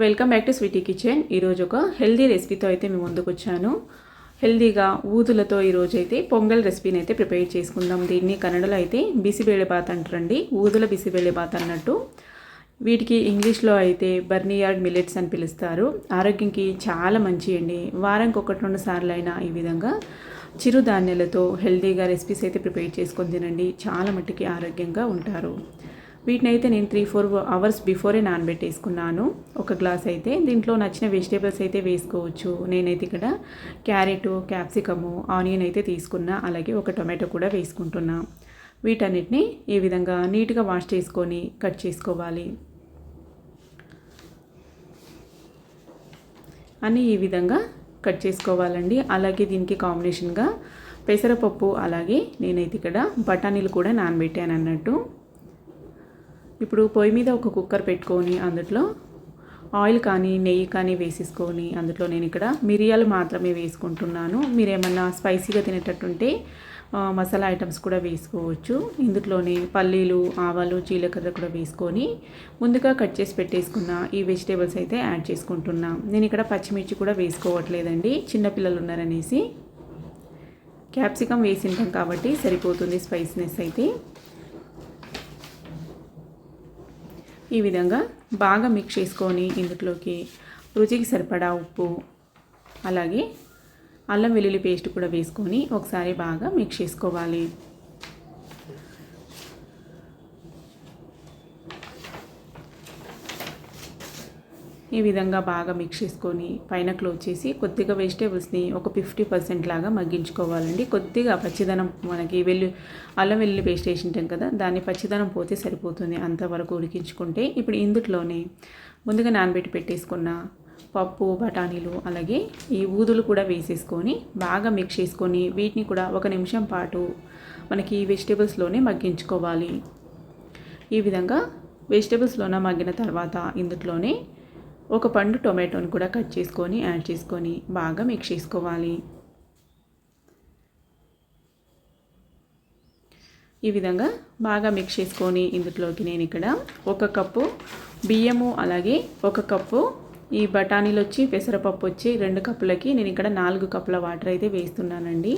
Welcome back to Sweety kitchen ఈరోజు ఒక healthy రెసిపీతో అయితే మేము ముందుకు వచ్చాను. హెల్దీగా ఊదులతో ఈరోజు అయితే పొంగల్ రెసిపీని అయితే ప్రిపేర్ చేసుకుందాం. దీన్ని కన్నడలో అయితే బిసిబేళే బాత్ అంటారండి. ఊదుల బిసిబేళే బాత్ అన్నట్టు. వీటికి ఇంగ్లీష్లో అయితే బర్నియార్డ్ మిల్లెట్స్ అని పిలుస్తారు. ఆరోగ్యంకి చాలా మంచి అండి వారానికి ఒకటి రెండు సార్లు అయినా ఈ విధంగా చిరుధాన్యాలతో హెల్దీగా రెసిపీస్ అయితే ప్రిపేర్ చేసుకొని తినండి. చాలా మట్టుకి ఆరోగ్యంగా ఉంటారు. వీటిని అయితే నేను త్రీ ఫోర్ అవర్స్ బిఫోరే నానబెట్టేసుకున్నాను. ఒక గ్లాస్ అయితే. దీంట్లో నచ్చిన వెజిటేబుల్స్ అయితే వేసుకోవచ్చు. నేనైతే ఇక్కడ క్యారెట్ క్యాప్సికము ఆనియన్ అయితే తీసుకున్నా. అలాగే ఒక టొమాటో కూడా వేసుకుంటున్నా. వీటన్నిటిని ఈ విధంగా నీట్గా వాష్ చేసుకొని కట్ చేసుకోవాలి. అన్నీ ఈ విధంగా కట్ చేసుకోవాలండి. అలాగే దీనికి కాంబినేషన్గా పెసరపప్పు అలాగే నేనైతే ఇక్కడ బఠానీలు కూడా నానబెట్టాను అన్నట్టు ఇప్పుడు పొయ్యి మీద ఒక కుక్కర్ పెట్టుకొని అందులో ఆయిల్ కానీ నెయ్యి కానీ వేసేసుకొని అందులో నేను ఇక్కడ మిరియాలు మాత్రమే వేసుకుంటున్నాను. మీరేమన్నా స్పైసీగా తినేటట్టుంటే మసాలా ఐటమ్స్ కూడా వేసుకోవచ్చు. ఇందులోనే పల్లీలు ఆవాలు జీలకర్ర కూడా వేసుకొని ముందుగా కట్ చేసి పెట్టేసుకున్న ఈ వెజిటేబుల్స్ అయితే యాడ్ చేసుకుంటున్నా. నేను ఇక్కడ పచ్చిమిర్చి కూడా వేసుకోవట్లేదండి. చిన్నపిల్లలు ఉన్నారనేసి. క్యాప్సికమ్ వేసింటాం కాబట్టి సరిపోతుంది స్పైసీనెస్ అయితే. ఈ విధంగా బాగా మిక్స్ చేసుకొని ఇందులోకి రుచికి సరిపడా ఉప్పు అలాగే అల్లం వెల్లుల్లి పేస్ట్ కూడా వేసుకొని ఒకసారి బాగా మిక్స్ చేసుకోవాలి. ఈ విధంగా బాగా మిక్స్ చేసుకొని పైన క్లోజ్ చేసి కొద్దిగా వెజిటేబుల్స్ని ఒక ఫిఫ్టీ పర్సెంట్ లాగా మగ్గించుకోవాలండి. కొద్దిగా పచ్చిదనం మనకి వెల్లు అల్లం వెల్లుల్లి పేస్ట్ వేసి ఉంటాం కదా దాన్ని పచ్చిదనం పోతే సరిపోతుంది అంతవరకు ఉడికించుకుంటే. ఇప్పుడు ఇందుట్లోనే ముందుగా నానబెట్టి పెట్టేసుకున్న పప్పు బఠానీలు అలాగే ఈ ఊదులు కూడా వేసేసుకొని బాగా మిక్స్ చేసుకొని వీటిని కూడా ఒక నిమిషం పాటు మనకి వెజిటేబుల్స్లోనే మగ్గించుకోవాలి. ఈ విధంగా వెజిటేబుల్స్లోన మగ్గిన తర్వాత ఇందులోనే ఒక పండు టొమాటోని కూడా కట్ చేసుకొని యాడ్ చేసుకొని బాగా మిక్స్ చేసుకోవాలి. ఈ విధంగా బాగా మిక్స్ చేసుకొని ఇందులోకి నేను ఇక్కడ ఒక కప్పు బియ్యము అలాగే ఒక కప్పు ఈ బఠానీలు వచ్చి పెసరపప్పు వచ్చి రెండు కప్పులకి నేను ఇక్కడ నాలుగు కప్పుల వాటర్ అయితే వేస్తున్నానండి.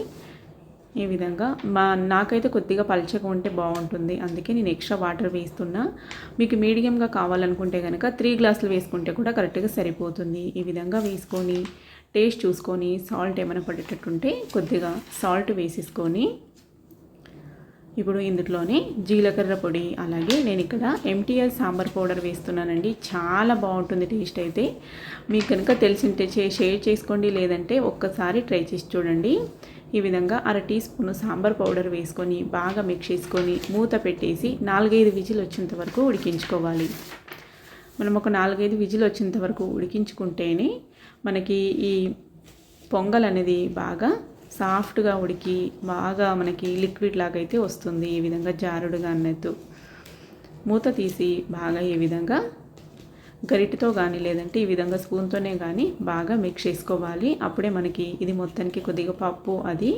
ఈ విధంగా మా నాకైతే కొద్దిగా పలచగా ఉంటే బాగుంటుంది. అందుకే నేను ఎక్స్ట్రా వాటర్ వేస్తున్నా. మీకు మీడియంగా కావాలనుకుంటే కనుక త్రీ గ్లాసులు వేసుకుంటే కూడా కరెక్ట్గా సరిపోతుంది. ఈ విధంగా వేసుకొని టేస్ట్ చూసుకొని సాల్ట్ ఏమైనా పడేటట్టుంటే కొద్దిగా సాల్ట్ వేసేసుకొని ఇప్పుడు ఇందులోనే జీలకర్ర పొడి అలాగే నేను ఇక్కడ ఎంటీఆర్ సాంబార్ పౌడర్ వేస్తున్నానండి. చాలా బాగుంటుంది టేస్ట్ అయితే. మీకు కనుక తెలిసింటే షేర్ చేసుకోండి. లేదంటే ఒక్కసారి ట్రై చేసి చూడండి. ఈ విధంగా అర టీ స్పూన్ సాంబార్ పౌడర్ వేసుకొని బాగా మిక్స్ చేసుకొని మూత పెట్టేసి నాలుగైదు విజిల్ వచ్చేంత వరకు ఉడికించుకోవాలి. మనం ఒక నాలుగైదు విజిల్ వచ్చేంత వరకు ఉడికించుకుంటేనే మనకి ఈ పొంగల్ అనేది బాగా సాఫ్ట్గా ఉడికి బాగా మనకి లిక్విడ్ లాగా అయితే వస్తుంది ఈ విధంగా జారుడుగా అన్నట్టు. మూత తీసి బాగా ఈ విధంగా గరిటతో కానీ లేదంటే ఈ విధంగా స్పూన్తోనే కానీ బాగా మిక్స్ చేసుకోవాలి. అప్పుడే మనకి ఇది మొత్తానికి కొద్దిగా పప్పు అది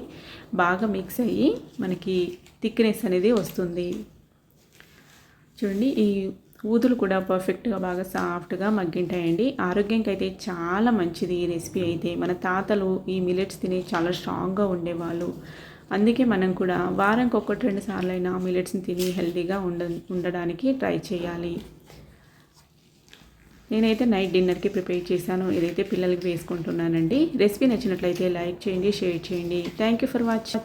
బాగా మిక్స్ అయ్యి మనకి థిక్నెస్ అనేది వస్తుంది. చూడండి ఈ ఊదులు కూడా పర్ఫెక్ట్గా బాగా సాఫ్ట్గా మగ్గింటాయండి. ఆరోగ్యానికి అయితే చాలా మంచిది ఈ రెసిపీ అయితే. మన తాతలు ఈ మిలెట్స్ తిని చాలా స్ట్రాంగ్గా ఉండేవాళ్ళు. అందుకే మనం కూడా వారానికి ఒకటి రెండు సార్లు అయినా మిలెట్స్ని తిని హెల్తీగా ఉండ ఉండడానికి ట్రై చేయాలి. నేనైతే నైట్ డిన్నర్కి ప్రిపేర్ చేశాను. ఇదైతే పిల్లలకి వేసుకుంటున్నానండి. రెసిపీ నచ్చినట్లయితే లైక్ చేయండి షేర్ చేయండి. Thank you for watching